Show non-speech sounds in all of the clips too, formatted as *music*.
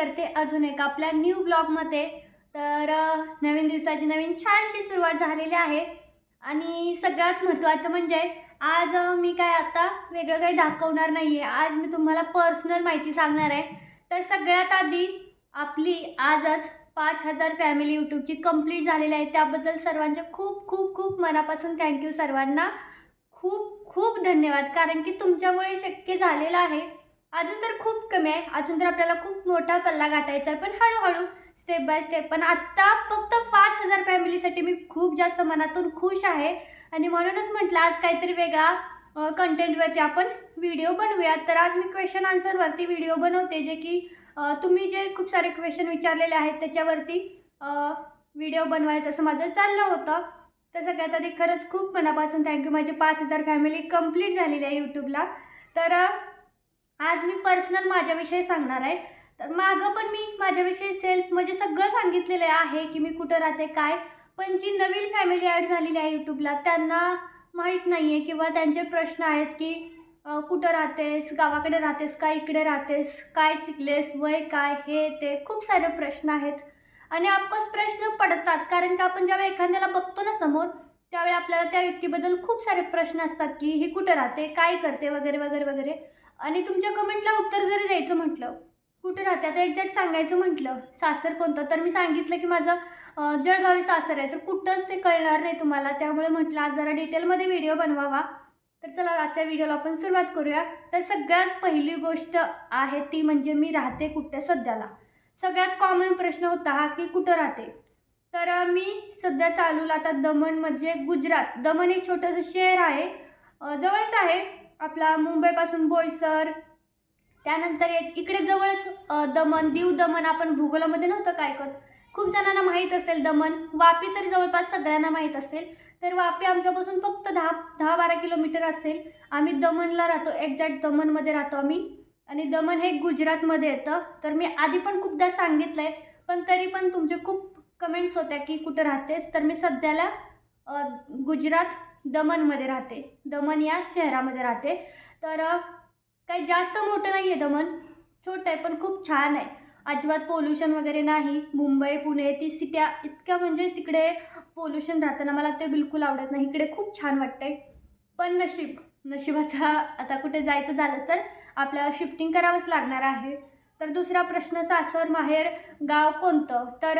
करते अजून एक आपल्या न्यू ब्लॉगमध्ये तर नवीन दिवसाची नवीन छानशी सुरुवात झालेली आहे. आणि सगळ्यात महत्त्वाचं म्हणजे आज मी काय आता वेगळं काही दाखवणार नाही आहे आज मी तुम्हाला पर्सनल माहिती सांगणार आहे. तर सगळ्यात आधी आपली आजच पाच हजार फॅमिली यूट्यूबची कंप्लीट झालेली आहे. त्याबद्दल सर्वांचे खूप खूप खूप मनापासून थँक्यू सर्वांना. खूप खूप धन्यवाद. कारण की तुमच्यामुळे शक्य झालेलं आहे. अजून तर खूप कमी आहे. अजून तर आपल्याला खूप मोठा पल्ला गाठायचा आहे. पण हळूहळू स्टेप बाय स्टेप पण आत्ता फक्त पाच हजार फॅमिलीसाठी मी खूप जास्त मनातून खुश आहे. आणि म्हणूनच म्हटलं आज काहीतरी वेगळा कंटेंटवरती आपण व्हिडिओ बनवूयात. तर आज मी क्वेश्चन आन्सरवरती व्हिडिओ बनवते जे की तुम्ही जे खूप सारे क्वेश्चन विचारलेले आहेत त्याच्यावरती व्हिडिओ बनवायचं असं माझं चाललं होतं. तर सगळ्यात आधी खरंच खूप मनापासून थँक्यू माझी पाच हजार फॅमिली कंप्लीट झालेली आहे यूट्यूबला तर आज मी पर्सनल माझ्याविषयी सांगणार आहे. तर मागं पण मी माझ्याविषयी सेल्फ म्हणजे सगळं सांगितलेलं आहे की मी कुठं राहते काय. पण जी नवीन फॅमिली ॲड झालेली आहे यूट्यूबला त्यांना माहीत नाही आहे किंवा त्यांचे प्रश्न आहेत की कुठं राहतेस गावाकडे राहतेस का इकडे राहतेस काय शिकलेस वय काय हे ते खूप सारे प्रश्न आहेत. आणि आपस प्रश्न पडतात कारण का आपण ज्यावेळी एखाद्याला बघतो ना समोर त्यावेळी आपल्याला त्या व्यक्तीबद्दल खूप सारे प्रश्न असतात की ही कुठं राहते काय करते वगैरे वगैरे वगैरे. आणि तुमच्या कमेंटला उत्तर जरी द्यायचं म्हटलं कुठे राहते? आता एक्झॅक्ट सांगायचं म्हटलं सासर कोणतं? तर मी सांगितलं की माझं जळगावी सासर आहे. तर कुठंच ते कळणार नाही तुम्हाला. त्यामुळे म्हटलं आज जरा डिटेलमध्ये व्हिडिओ बनवावा. तर चला आजच्या व्हिडिओला आपण सुरुवात करूया. तर सगळ्यात पहिली गोष्ट आहे ती म्हणजे मी राहते कुठे? सध्याला. सगळ्यात कॉमन प्रश्न होता हा की कुठं राहते? तर मी सध्या चालूला आता दमण म्हणजे गुजरात. दमण एक छोटंसं शहर आहे. जवळच आहे. आपला मुंबईपासून बोईसर. त्यानंतर एक इकडे जवळच दमन दीव दमन आपण भूगोलामध्ये नव्हतं काय करत खूप जणांना माहीत असेल दमन. वापी तर जवळपास सगळ्यांना माहीत असेल. तर वापी आमच्यापासून फक्त दहा दहा बारा किलोमीटर असेल. आम्ही दमनला राहतो एक्झॅक्ट दमनमध्ये राहतो आम्ही. आणि दमन हे गुजरातमध्ये येतं. तर मी आधी पण खूपदा सांगितलं आहे पण तरी पण तुमचे खूप कमेंट्स होत्या की कुठं राहतेस. तर मी सध्याला गुजरात दमणमध्ये राहते. दमण या शहरामध्ये राहते. तर काही जास्त मोठं नाही आहे दमण छोटं आहे पण खूप छान आहे. अजिबात पोल्युशन वगैरे नाही. मुंबई पुणे ती सिट्या इतक्या म्हणजे तिकडे पोल्युशन राहतं ना मला ते बिलकुल आवडत नाही. इकडे खूप छान वाटतंय. पण नशीब नशिबाचा आता कुठे जायचं झालंच तर आपल्याला शिफ्टिंग करावंच लागणार आहे. तर दुसरा प्रश्न सासर माहेर गाव कोणतं? तर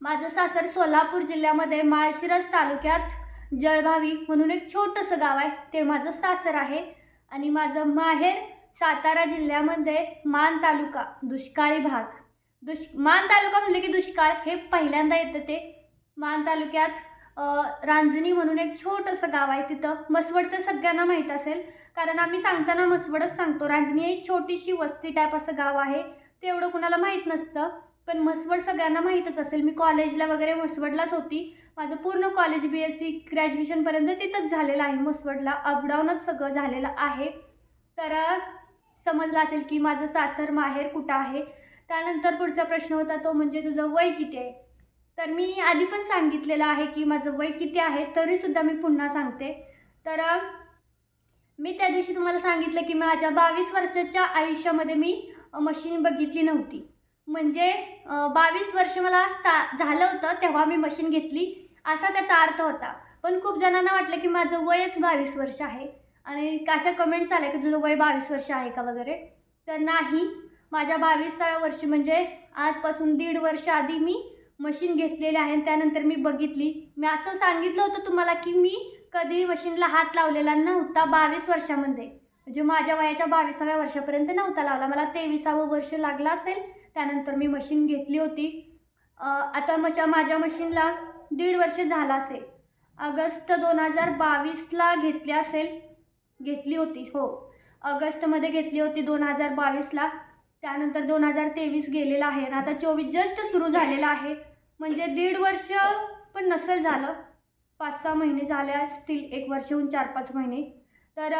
माझं सासर सोलापूर जिल्ह्यामध्ये माळशिरस तालुक्यात जळगावी म्हणून एक छोटंसं गाव आहे. ते माझं सासर आहे. आणि माझं माहेर सातारा जिल्ह्यामध्ये मान तालुका दुष्काळी भाग. दुष मान तालुका म्हणलं की दुष्काळ हे पहिल्यांदा येतं ते. मान तालुक्यात रांजणी म्हणून एक छोटंसं गाव आहे तिथं. मसवड तर सगळ्यांना माहीत असेल. कारण आम्ही सांगताना मसवडच सांगतो. रांजणी ही एक छोटीशी वस्ती टाईप असं गाव आहे. ते एवढं कुणाला माहीत नसतं. पण मसवड सगळ्यांना माहीतच असेल. मी कॉलेजला वगैरे मसवडलाच होती. माझं पूर्ण कॉलेज बी एस सी ग्रॅज्युएशनपर्यंत तिथंच झालेलं आहे मसवडला अपडाऊनच सगळं झालेलं आहे. तर समजलं असेल की माझं सासर माहेर कुठं आहे? त्यानंतर पुढचा प्रश्न होता तो म्हणजे तुझं वय किती आहे? तर मी आधी पण सांगितलेलं आहे की माझं वय किती आहे तरीसुद्धा मी पुन्हा सांगते. तर मी त्या दिवशी तुम्हाला सांगितलं की माझ्या बावीस वर्षाच्या आयुष्यामध्ये मी मशीन बघितली नव्हती. म्हणजे बावीस वर्ष मला चा झालं होतं तेव्हा मी मशीन घेतली. असा त्याचा अर्थ होता. पण खूप जणांना वाटलं की माझं वयच बावीस वर्ष आहे. आणि अशा कमेंट्स आल्या की तुझं वय बावीस वर्ष आहे का वगैरे? तर नाही. माझ्या बावीसाव्या वर्षी म्हणजे आजपासून दीड वर्ष आधी मी मशीन घेतलेली आहे आणि त्यानंतर मी बघितली. मी असं सांगितलं होतं तुम्हाला की मी कधी मशीनला हात लावलेला नव्हता बावीस वर्षामध्ये. म्हणजे माझ्या वयाच्या बावीसाव्या वर्षापर्यंत नव्हता लावला. मला तेविसावं वर्ष लागलं असेल त्यानंतर मी मशीन घेतली होती. आता मशा माझ्या मशीनला दीड वर्ष झालं असेल. ऑगस्ट दोन हजार बावीसला घेतली असेल घेतली होती हो. ऑगस्टमध्ये घेतली होती दोन हजार बावीसला. त्यानंतर दोन हजार तेवीस गेलेला आहे. आणि आता चोवीस जस्ट सुरू झालेला आहे. म्हणजे दीड वर्ष पण नसेल झालं. पाच सहा महिने झाले असतील एक वर्ष होऊन चार पाच महिने. तर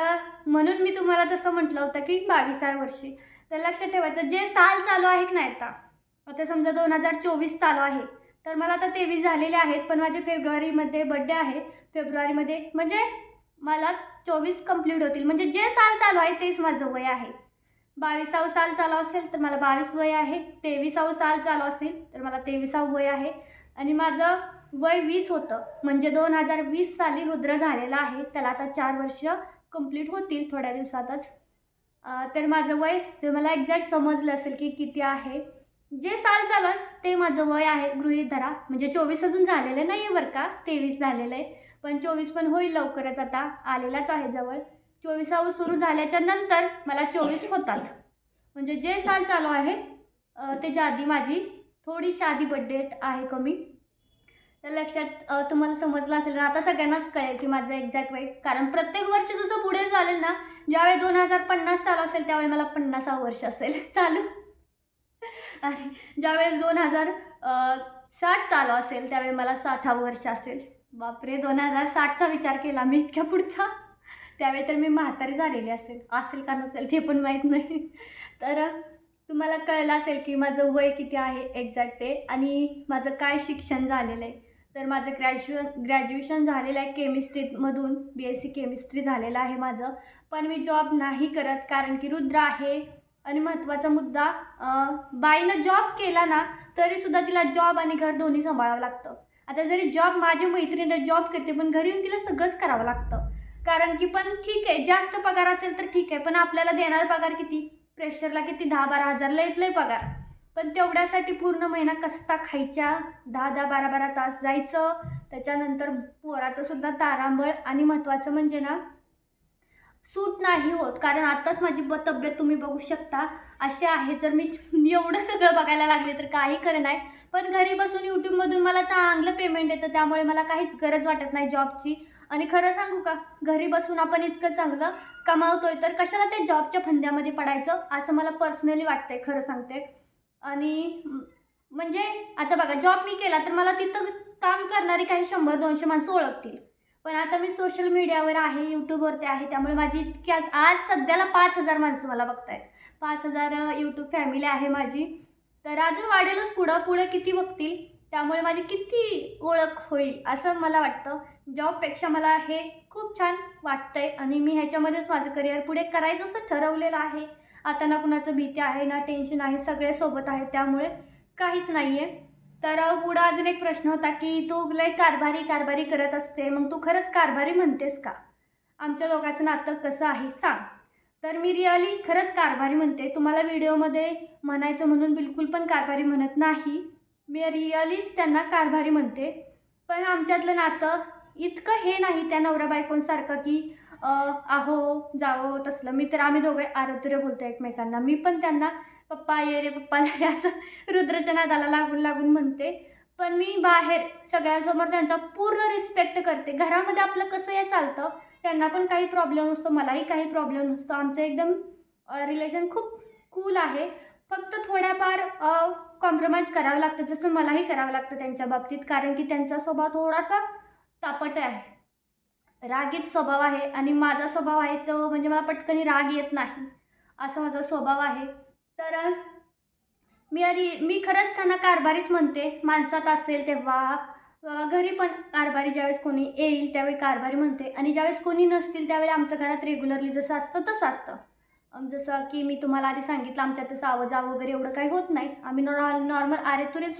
म्हणून मी तुम्हाला तसं म्हटलं होतं की बावीसाव्या वर्षी. तर लक्षात ठेवायचं जे साल चालू आहे की नाही आता? आता समजा दोन हजार चोवीस चालू आहे. तर मला आता तेवीस झालेले आहेत पण माझे फेब्रुवारीमध्ये बड्डे आहे. फेब्रुवारीमध्ये म्हणजे मला चोवीस कंप्लीट होतील. म्हणजे जे साल चालू आहे तेच माझं वय आहे. बावीसावं साल चालू असेल तर मला बावीस वय आहे. तेवीसावं साल चालू असेल तर मला तेवीसावं वय आहे. आणि माझं वय वीस होतं. म्हणजे दोन हजार वीस साली रुद्र झालेला आहे. त्याला आता चार वर्ष कंप्लीट होतील थोड्या दिवसातच. तर माझं वय ते मला एक्झॅक्ट समजलं असेल की किती आहे जे साल चालत ते माझं वय आहे गृहित धरा. म्हणजे चोवीस अजून झालेलं नाही आहे बरं का तेवीस झालेलं आहे. पण चोवीस पण होईल लवकरच आता आलेलाच आहे जवळ. चोवीसावं सुरू झाल्याच्यानंतर मला चोवीस होतात. म्हणजे जे साल चालू आहे त्याच्या आधी माझी थोडीशी आधी बड्डेट आहे कमी. तर लक्षात तुम्हाला समजलं असेल. ना आता सगळ्यांनाच कळेल की माझं एक्झॅक्ट वेट कारण प्रत्येक वर्ष जसं पुढे चालेल ना ज्यावेळी दोन हजार पन्नास चालू असेल त्यावेळी मला पन्नासावं वर्ष असेल. *laughs* चालू. आणि ज्यावेळेस दोन हजार साठ चालू असेल त्यावेळी मला साठावं वर्ष असेल. बापरे दोन हजार साठचा विचार केला मी इतक्या पुढचा. त्यावेळी तर मी म्हातारी झालेली असेल. असेल का नसेल ते पण माहीत नाही. तर तुम्हाला कळलं असेल की माझं वय किती आहे एक्झॅक्ट ते आणि माझं काय शिक्षण झालेलं आहे. तर माझं ग्रॅज्युएशन ग्रॅज्युएशन झालेलं आहे केमिस्ट्रीमधून बी एस सी केमिस्ट्री झालेलं आहे माझं. पण मी जॉब नाही करत कारण की रुद्र आहे आणि महत्त्वाचा मुद्दा बाईनं जॉब केला ना तरीसुद्धा तिला जॉब आणि घर दोन्ही सांभाळावं लागतं. आता जरी जॉब माझी मैत्रिणी जॉब करते पण घरी येऊन तिला सगळंच करावं लागतं. कारण की पण ठीक आहे जास्त पगार असेल तर ठीक आहे पण आपल्याला देणार पगार किती? प्रेशरला किती? दहा बारा हजारला येतलंय पगार. पण तेवढ्यासाठी पूर्ण महिना कसता खायच्या? दहा दहा बारा बारा तास जायचं. त्याच्यानंतर पोराचं सुद्धा तारांबळ आणि महत्त्वाचं म्हणजे ना सूट नाही होत. कारण आत्ताच माझी ब तब्येत तुम्ही बघू शकता. असे आहे. जर मी *laughs* एवढं सगळं बघायला लागले तर काही खरं नाही. पण घरी बसून यूट्यूबमधून मला चांगलं पेमेंट येतं. त्यामुळे मला काहीच गरज वाटत नाही जॉबची आणि खरं सांगू का? घरी बसून आपण इतकं चांगलं कमावतोय तर कशाला ते जॉबच्या फंद्यामध्ये पडायचं? असं मला पर्सनली वाटतंय. खरं सांगते. आणि म्हणजे आता बघा जॉब मी केला तर मला तिथं काम करणारी काही शंभर दोनशे माणसं ओळखतील. पण आता मी सोशल मीडियावर आहे यूट्यूबवरती आहे त्यामुळे माझी इतकी आज सध्याला पाच हजार माणसं मला बघतायत. पाच हजार यूट्यूब फॅमिली आहे माझी. तर अजून वाढेलच पुढं पुढं किती बघतील त्यामुळे माझी किती ओळख होईल असं मला वाटतं. जॉबपेक्षा मला हे खूप छान वाटतंय आणि मी ह्याच्यामध्येच माझं करिअर पुढे करायचं असं ठरवलेलं आहे. आता ना कुणाचं भीती आहे ना टेन्शन आहे सगळे सोबत आहे त्यामुळे काहीच नाही आहे तर पुढं अजून एक प्रश्न होता की तू लय कारभारी कारभारी करत असते मग तू खरंच कारभारी म्हणतेस का? आमच्या लोकांचं नातं कसं आहे सांग. तर मी रिअली खरंच कारभारी म्हणते. तुम्हाला व्हिडिओमध्ये म्हणायचं म्हणून बिलकुल पण कारभारी म्हणत नाही. मी रिअलीच त्यांना कारभारी म्हणते. पण आमच्यातलं नातं इतकं हे नाही त्या नवरा बायकोंसारखं की आहो जावो तसलं. मी तर आम्ही दोघे आरोग्य बोलतो एकमेकांना. मी पण त्यांना पप्पा ये रे पप्पा रे असं रुद्रच्या नादाला लागून लागून म्हणते. पण मी बाहेर सगळ्यांसमोर त्यांचा पूर्ण रिस्पेक्ट करते. घरामध्ये आपलं कसं हे चालतं त्यांना पण काही प्रॉब्लेम नसतो मलाही काही प्रॉब्लेम नसतो. आमचं एकदम रिलेशन खूप कूल आहे. फक्त थोड्याफार कॉम्प्रोमाइज करावं लागतं जसं मलाही करावं लागतं त्यांच्या बाबतीत. कारण की त्यांचा स्वभाव थोडासा तापट आहे. रागीट स्वभाव आहे आणि माझा स्वभाव आहे तो म्हणजे मला पटकनी राग येत नाही. असा माझा स्वभाव आहे. तर मी अरे मी खरंच त्यांना कारभारीच म्हणते. माणसात असेल तेव्हा घरी पण कारभारी ज्यावेळेस कोणी येईल त्यावेळी कारभारी म्हणते. आणि ज्यावेळेस कोणी नसतील त्यावेळी आमच्या घरात रेग्युलरली जसं असतं तसं असतं. जसं की मी तुम्हाला आधी सांगितलं आमच्यात तसं आवाजाव वगैरे एवढं काही होत नाही. आम्ही नॉ नॉर्मल आरे तुरेच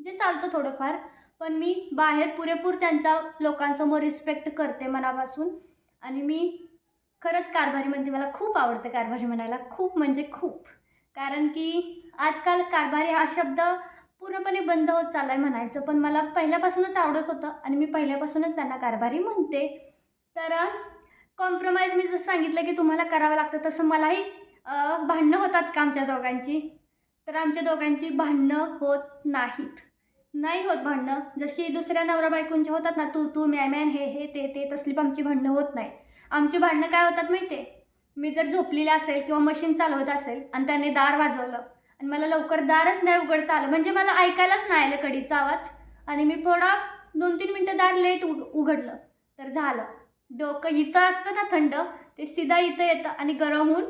जे चालतं थोडंफार. पण मी बाहेर पुरेपूर त्यांचा लोकांसमोर रिस्पेक्ट करते मनापासून. आणि मी खरंच कारभारी म्हणते मला खूप आवडतं कारभारी म्हणायला. खूप म्हणजे खूप. कारण की आजकाल कारभारी हा शब्द पूर्णपणे बंद होत चालला आहे म्हणायचं पण मला पहिल्यापासूनच आवडत होतं आणि मी पहिल्यापासूनच त्यांना कारभारी म्हणते. तर कॉम्प्रोमाइज मी जसं सांगितलं की तुम्हाला करावं लागतं तसं मलाही भांडणं होतात का आमच्या दोघांची? तर आमच्या दोघांची भांडणं होत नाहीत. नाही होत भांडणं. जशी दुसऱ्या नवरा बायकोंची होतात ना तू तू मॅ मॅन हे हे ते ते तसली पण आमची भांडणं होत नाही. आमची भांडणं काय होतात माहिती आहे मी जर झोपलेलं असेल किंवा मशीन चालवत असेल आणि त्याने दार वाजवलं आणि मला लवकर दारच नाही उघडता आलं म्हणजे मला ऐकायलाच नाही आलं कडीचा आवाज आणि मी थोडा दोन तीन मिनटं दार लेट उघ उघडलं. तर झालं. डोकं इथं असतं ना थंड ते सीधा इथं येतं आणि गरम होऊन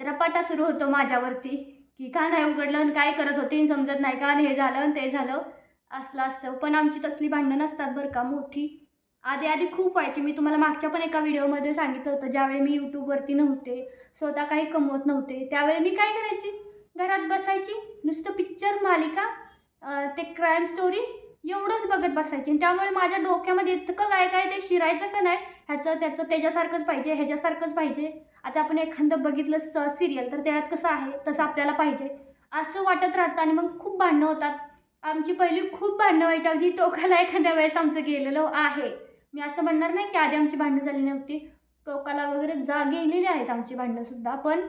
रपाटा सुरू होतो माझ्यावरती. की का नाही उघडलं आणि काय करत होते आणि समजत नाही का आणि हे झालं आणि ते झालं. असलं असतं. पण आमची तसली भांडणं असतात बरं का मोठी. आधी आधी खूप व्हायची. मी तुम्हाला मागच्या पण एका व्हिडिओमध्ये सांगितलं होतं ज्यावेळी मी यूट्यूबवरती नव्हते स्वतः काही कमवत नव्हते त्यावेळी मी काय करायची? घरात बसायची. नुसतं पिक्चर मालिका ते क्राईम स्टोरी एवढं बघत बसायची. त्यामुळे माझ्या डोक्यामध्ये इतकं काय काय ते शिरायचं का नाही? ह्याचं त्याचं त्याच्यासारखंच पाहिजे ह्याच्यासारखंच पाहिजे. आता आपण एखादं बघितलं स सिरियल तर त्यात कसं आहे? तसं आपल्याला पाहिजे. असं वाटत राहतं आणि मग खूप भांडणं होतात. आमची पहिली खूप भांडणं व्हायची. अगदी टोकाला एखाद्या वेळेस आमचं गेलेलं आहे. मी असं म्हणणार नाही की आधी आमची भांडणं झाली नव्हती. टोकाला वगैरे जा गेलेली आहेत आमची भांडणंसुद्धा पण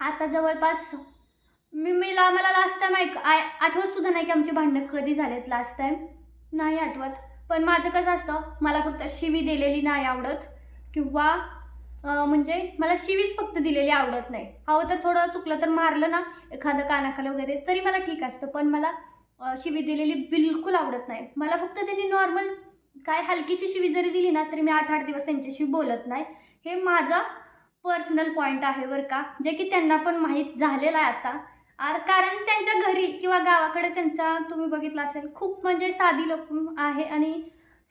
आता जवळपास मी मला मला लास्ट टाईम ऐक आय आठवत सुद्धा नाही की आमची भांडणं कधी झालेत लास्ट टाईम नाही आठवत. पण माझं कसं असतं मला फक्त शिवी दिलेली नाही आवडत. किंवा म्हणजे मला शिवीच फक्त दिलेली आवडत नाही. हवं तर थोडं चुकलं तर मारलं ना एखादं कानाखाली वगैरे तरी मला ठीक असतं. पण मला शिवी दिलेली बिलकुल आवडत नाही. मला फक्त त्यांनी नॉर्मल काय हलकीशी शिवी जरी दिली ना तरी मी आठ आठ दिवस त्यांच्याशी बोलत नाही. हे माझा पर्सनल पॉईंट आहे बरं का. जे की त्यांना पण माहीत झालेलं आहे आता. आर कारण त्यांच्या घरी किंवा गावाकडे त्यांचा तुम्ही बघितलं असेल खूप म्हणजे साधी लोक आहे आणि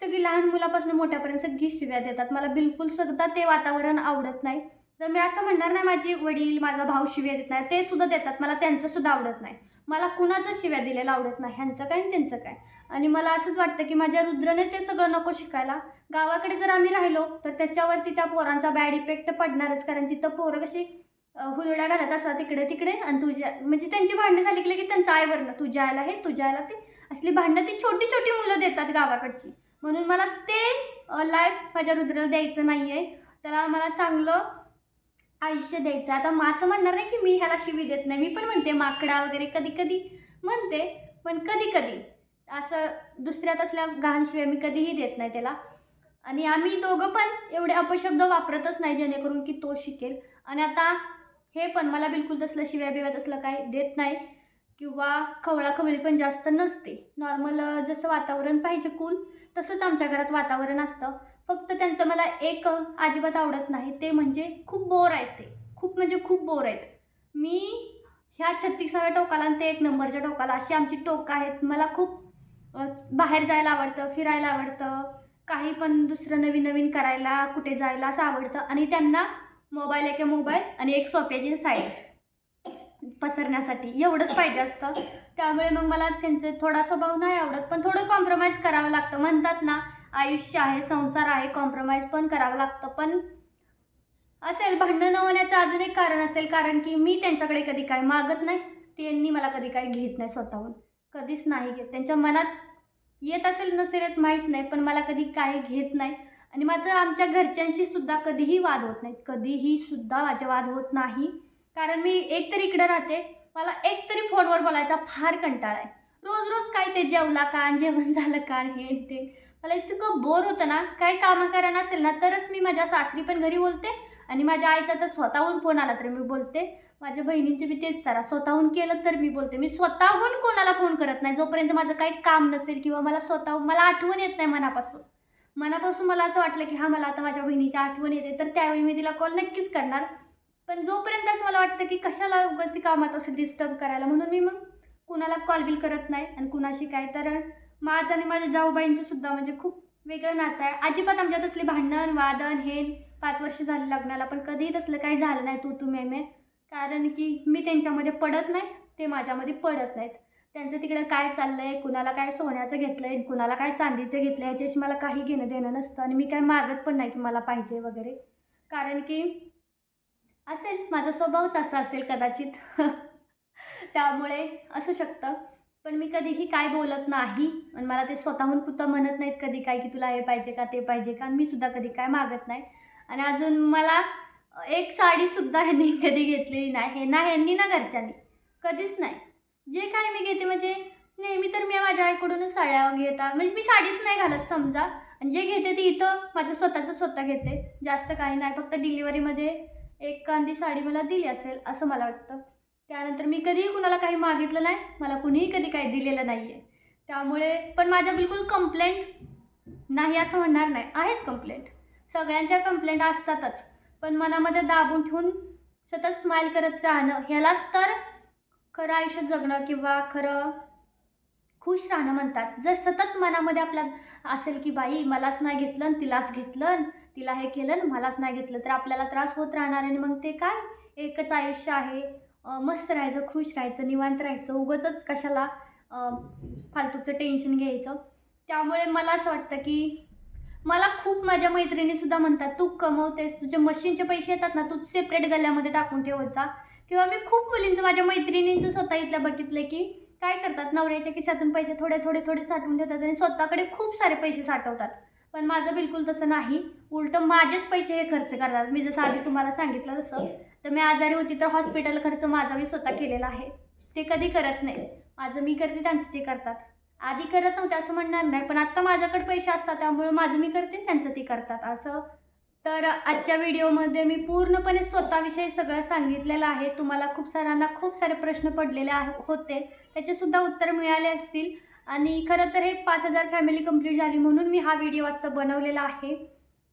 सगळी लहान मुलापासून मोठ्यापर्यंत सगळी शिव्या देतात. मला बिलकुल सुद्धा ते वातावरण आवडत नाही. तर मी असं म्हणणार नाही माझे वडील माझा भाऊ शिव्या देत नाही. ते सुद्धा देतात. मला त्यांचं सुद्धा आवडत नाही. मला कुणाचं शिव्या दिलेलं आवडत नाही. ह्यांचं काय आणि त्यांचं काय? आणि मला असंच वाटतं की माझ्या रुद्रने ते सगळं नको शिकायला. गावाकडे जर आम्ही राहिलो तर त्याच्यावरती त्या पोरांचा बॅड इफेक्ट पडणारच. कारण तिथं पोरं कशी अं, घालत असतात तिकडे तिकडे आणि तुझ्या म्हणजे त्यांची भांडणं झाली की लगेच त्यांचं आईवरनं तुझ्या आयला हे तुझ्या आयला ते. असली भांडणं ती छोटी छोटी मुलं देतात गावाकडची. म्हणून मला ते लाईफ माझ्या रुद्राला द्यायचं नाही आहे त्याला मला चांगलं आयुष्य द्यायचं आता मग असं म्हणणार नाही की मी ह्याला शिवी देत नाही. मी पण म्हणते माकडा वगैरे कधी कधी म्हणते पण कधी कधी असं दुसऱ्यात असल्या घाण मी कधीही देत नाही त्याला. आणि आम्ही दोघं पण एवढे अपशब्द वापरतच नाही जेणेकरून की तो शिकेल. आणि आता हे पण मला बिलकुल तसलं शिव्या बिव्या तसलं काय देत नाही. किंवा खवळाखवळी पण जास्त नसते. नॉर्मल जसं वातावरण पाहिजे कूल तसंच आमच्या घरात वातावरण असतं. फक्त त्यांचं मला एक अजिबात आवडत नाही. ते म्हणजे खूप बोर आहेत ते. खूप म्हणजे खूप बोर आहेत. मी ह्या छत्तीसाव्या टोकाला आणि ते एक नंबरच्या टोकाला अशी आमची टोकं आहेत. मला खूप बाहेर जायला आवडतं फिरायला आवडतं. काही पण दुसरं नवीन नवीन करायला कुठे जायला असं आवडतं. आणि त्यांना मोबाईल एके मोबाईल आणि एक सोप्याची साईड पसरण्यासाठी. एवढंच पाहिजे असतं. त्यामुळे मग मला त्यांचे थोडा स्वभाव नाही आवडत पण थोडं कॉम्प्रोमाइज करावं लागतं. म्हणतात ना आयुष्य आहे संसार आहे कॉम्प्रोमाइज पण करावं लागतं. पण असेल भांडणं न होण्याचं अजून एक कारण असेल कारण की मी त्यांच्याकडे कधी काय मागत नाही. त्यांनी मला कधी काय घेत नाही स्वतःहून. कधीच नाही घेत. त्यांच्या मनात येत असेल नसेल येत माहीत नाही पण मला कधी काय घेत नाही. आणि माझं आमच्या घरच्यांशी सुद्धा कधीही वाद होत नाहीत. कधीही सुद्धा माझे वाद होत नाही. कारण मी एक तरी इकडे राहते मला एक तरी फोनवर बोलायचा फार कंटाळा आहे. रोज रोज काय ते जेवला का जेवण झालं का हे ते. मला इतकं बोर होतं ना काय कामं करायला नसेल ना तरच मी माझ्या सासरी पण घरी बोलते आणि माझ्या आईचा तर स्वतःहून फोन आला तरी मी बोलते. माझ्या बहिणींचे मी तेच तारा स्वतःहून केलं तर मी बोलते. मी स्वतःहून कोणाला फोन करत नाही जोपर्यंत माझं काही काम नसेल किंवा मला स्वतः मला आठवण येत नाही मनापासून. मनापासून मला असं वाटलं की हा मला आता माझ्या बहिणीची आठवण येते तर त्यावेळी मी तिला कॉल नक्कीच करणार. पण जोपर्यंत असं मला वाटतं की कशाला उगाच ती कामात असं डिस्टर्ब करायला म्हणून मी मग कुणाला कॉल बिल करत नाही आणि कुणाशी काय. तर माझं आणि माझ्या जाऊबाईंचं सुद्धा म्हणजे खूप वेगळं नातं आहे. अजिबात आमच्यात असले भांडण वादन हे पाच वर्ष झाले लग्नाला पण कधीही तसलं काही झालं नाही तू तू मे मे कारण की मी त्यांच्यामध्ये पडत नाही ते माझ्यामध्ये पडत नाहीत. त्यांचं तिकडे काय चाललंय कुणाला काय सोन्याचं घेतलंय कुणाला काय चांदीचं घेतलं ह्याच्याशी मला काही घेणं देणं नसतं आणि मी काय मागत पण नाही की मला पाहिजे वगैरे. कारण की असेल माझा स्वभावच असा असेल कदाचित. *laughs* त्यामुळे असू शकतं. पण मी कधीही काय बोलत नाही आणि मला ते स्वतःहून कुठं म्हणत नाहीत कधी काय की तुला हे पाहिजे का ते पाहिजे का आणि मी सुद्धा कधी काय मागत नाही. आणि अजून मला एक साडीसुद्धा ह्यांनी कधी घेतलेली नाही. हे ना ह्यांनी ना घरच्यांनी. कधीच नाही. जे काय मी घेते म्हणजे नेहमी तर मी माझ्या आईकडूनच साड्या घेता. म्हणजे मी साडीच नाही घालत समजा. आणि जे घेते ते इथं माझं स्वतःचं स्वतः घेते. जास्त काही नाही फक्त डिलिव्हरीमध्ये एक कांदी साडी मला दिली असेल असं मला वाटतं. त्यानंतर मी कधीही कुणाला काही मागितलं नाही मला कुणीही कधी काही दिलेलं नाही आहे त्यामुळे पण माझ्या बिलकुल कंप्लेंट नाही असं म्हणणार नाही. आहेत कंप्लेंट सगळ्यांच्या कंप्लेंट असतातच. पण मनामध्ये दाबून ठेवून सतत स्माईल करत राहणं ह्यालाच तर खरं आयुष्य जगणं किंवा खरं खुश राहणं म्हणतात. जर सतत मनामध्ये आपल्या असेल की बाई मलाच नाही घेतलं आणि तिलाच घेतलं तिला हे केलं मलाच नाही घेतलं तर आपल्याला त्रास होत राहणार आणि मग ते काय? एकच आयुष्य आहे. मस्त राहायचं खुश राहायचं निवांत राहायचं. उगतच कशाला फालतूचं टेन्शन घ्यायचं. त्यामुळे मला असं वाटतं की मला खूप माझ्या मैत्रिणीसुद्धा म्हणतात तू कमवतेस तुझे मशीनचे पैसे येतात ना तू सेपरेट गल्ल्यामध्ये टाकून ठेवत जा. किंवा मी खूप मुलींचं माझ्या मैत्रिणींचं स्वतः इथलं बघितलं की काय करतात नवऱ्याच्या खिशातून पैसे थोडे थोडे थोडे साठवून ठेवतात आणि स्वतःकडे खूप सारे पैसे साठवतात. पण माझं बिलकुल तसं नाही. उलटं माझेच पैसे हे खर्च करतात. मी जसं आधी तुम्हाला सांगितलं तसं तर मी आजारी होती तर हॉस्पिटल खर्च माझा मी स्वतः केलेला आहे. ते कधी करत नाही. माझं मी करते त्यांचं ते करतात. आधी करत नव्हते असं म्हणणार नाही पण आत्ता माझ्याकडे पैसे असतात त्यामुळे माझं मी करते त्यांचं ते करतात. असं तर आजच्या व्हिडिओमध्ये मी पूर्णपणे स्वतःविषयी सगळं सांगितलेलं आहे. तुम्हाला खूप साऱ्यांना खूप सारे प्रश्न पडलेले आहे होते. त्याचेसुद्धा उत्तर मिळाले असतील. आणि खरं तर हे पाच हजार फॅमिली कंप्लीट झाली म्हणून मी हा व्हिडिओ आजचा बनवलेला आहे.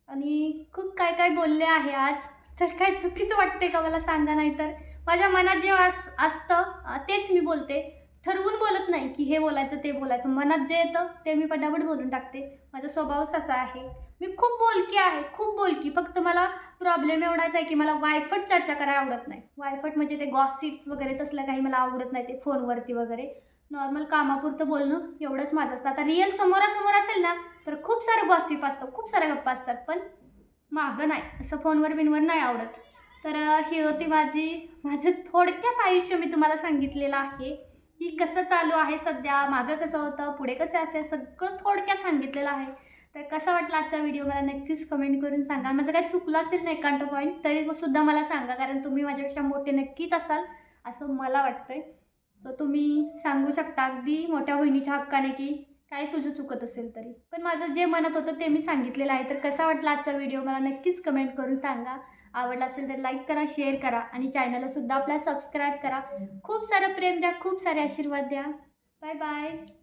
आणि खूप काय काय बोलले आहे आज. तर काय चुकीचं वाटते का मला सांगा नाही तर माझ्या मनात जे अस असतं तेच मी बोलते. ठरवून बोलत नाही की हे बोलायचं ते बोलायचं. मनात जे येतं ते मी पटापट बोलून टाकते. माझा स्वभावच असा आहे. मी खूप बोलकी आहे खूप बोलकी. फक्त मला प्रॉब्लेम एवढाच आहे की मला वायफट चर्चा करायला आवडत नाही. वायफट म्हणजे ते गॉसिप्स वगैरे तसलं काही मला आवडत नाही ते फोनवरती वगैरे. नॉर्मल कामापुरतं बोलणं एवढंच माझं असतं. आता रिअल समोरासमोर असेल ना तर खूप सारं गॉसिप असतं खूप साऱ्या गप्पा असतात. पण मागं नाही. असं फोनवर बिनवर नाही आवडत. तर ही होती माझी माझं थोडक्यात आयुष्य मी तुम्हाला सांगितलेलं आहे. की कसं चालू आहे सध्या मागं कसं होतं पुढे कसं असेल सगळं थोडक्यात सांगितलेलं आहे. तर कसा वाटला आजचा व्हिडिओ मला नक्कीच कमेंट करून सांगा. माझं काही चुकलं असेल ना एकांट पॉईंट तरी सुद्धा मला सांगा कारण तुम्ही माझ्यापेक्षा मोठे नक्कीच असाल असं मला वाटतंय. तर तुम्ही सांगू शकता अगदी मोठ्या बहिणीच्या हक्काने की काय तुझं चुकत असेल तरी. पण माझं जे म्हणत होतं ते मी सांगितलेलं आहे. तर कसा वाटला आजचा व्हिडिओ मला नक्कीच कमेंट करून सांगा. आवडला असेल तर लाईक करा शेअर करा आणि चॅनलला सुद्धा आपल्या सबस्क्राईब करा. खूप सारं प्रेम द्या खूप सारे आशीर्वाद द्या. Bye bye